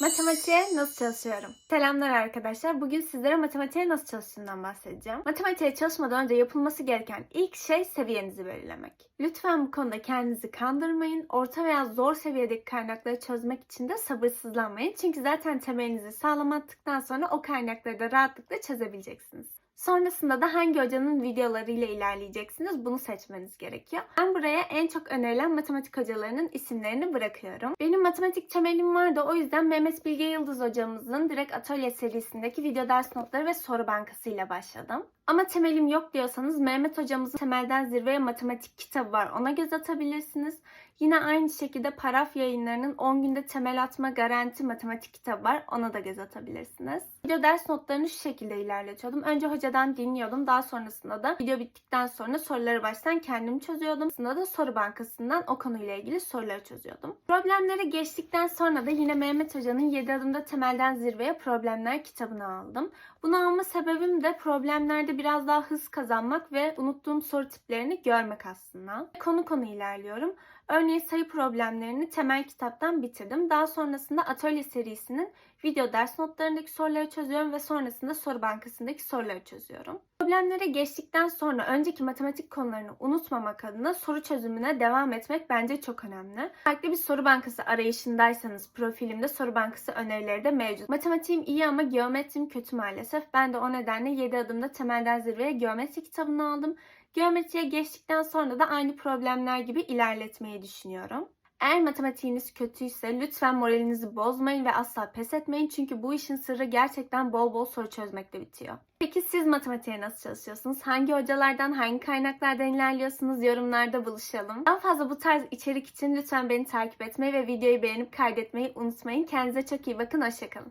Matematiğe nasıl çalışıyorum? Selamlar arkadaşlar. Bugün sizlere matematiğe nasıl çalıştığından bahsedeceğim. Matematiğe çalışmadan önce yapılması gereken ilk şey seviyenizi belirlemek. Lütfen bu konuda kendinizi kandırmayın. Orta veya zor seviyedeki kaynakları çözmek için de sabırsızlanmayın. Çünkü zaten temelinizi sağlam attıktan sonra o kaynakları da rahatlıkla çözebileceksiniz. Sonrasında da hangi hocanın videolarıyla ilerleyeceksiniz bunu seçmeniz gerekiyor. Ben buraya en çok önerilen matematik hocalarının isimlerini bırakıyorum. Benim matematik temelim vardı o yüzden Mehmet Bilge Yıldız hocamızın direkt atölye serisindeki video ders notları ve soru bankası ile başladım. Ama temelim yok diyorsanız Mehmet hocamızın Temelden Zirveye Matematik kitabı var. Ona göz atabilirsiniz. Yine aynı şekilde Paraf yayınlarının 10 günde temel atma garanti matematik kitabı var. Ona da göz atabilirsiniz. Video ders notlarını şu şekilde ilerletiyordum. Önce hocadan dinliyordum. Daha sonrasında da video bittikten sonra soruları baştan kendim çözüyordum. Sonrasında da soru bankasından o konuyla ilgili soruları çözüyordum. Problemleri geçtikten sonra da yine Mehmet Hoca'nın 7 adımda temelden zirveye problemler kitabını aldım. Bunu alma sebebim de problemlerde biraz daha hız kazanmak ve unuttuğum soru tiplerini görmek aslında. Konu konu ilerliyorum. Örneğin sayı problemlerini temel kitaptan bitirdim. Daha sonrasında atölye serisinin video ders notlarındaki soruları çözüyorum ve sonrasında soru bankasındaki soruları çözüyorum. Problemlere geçtikten sonra önceki matematik konularını unutmamak adına soru çözümüne devam etmek bence çok önemli. Farklı bir soru bankası arayışındaysanız profilimde soru bankası önerileri de mevcut. Matematiğim iyi ama geometrim kötü maalesef. Ben de o nedenle 7 adımda temelden zirveye geometri kitabını aldım. Geometriye geçtikten sonra da aynı problemler gibi ilerletmeyi düşünüyorum. Eğer matematiğiniz kötüyse lütfen moralinizi bozmayın ve asla pes etmeyin çünkü bu işin sırrı gerçekten bol bol soru çözmekle bitiyor. Peki siz matematiğe nasıl çalışıyorsunuz? Hangi hocalardan, hangi kaynaklardan ilerliyorsunuz? Yorumlarda buluşalım. Daha fazla bu tarz içerik için lütfen beni takip etmeyi ve videoyu beğenip kaydetmeyi unutmayın. Kendinize çok iyi bakın, hoşçakalın.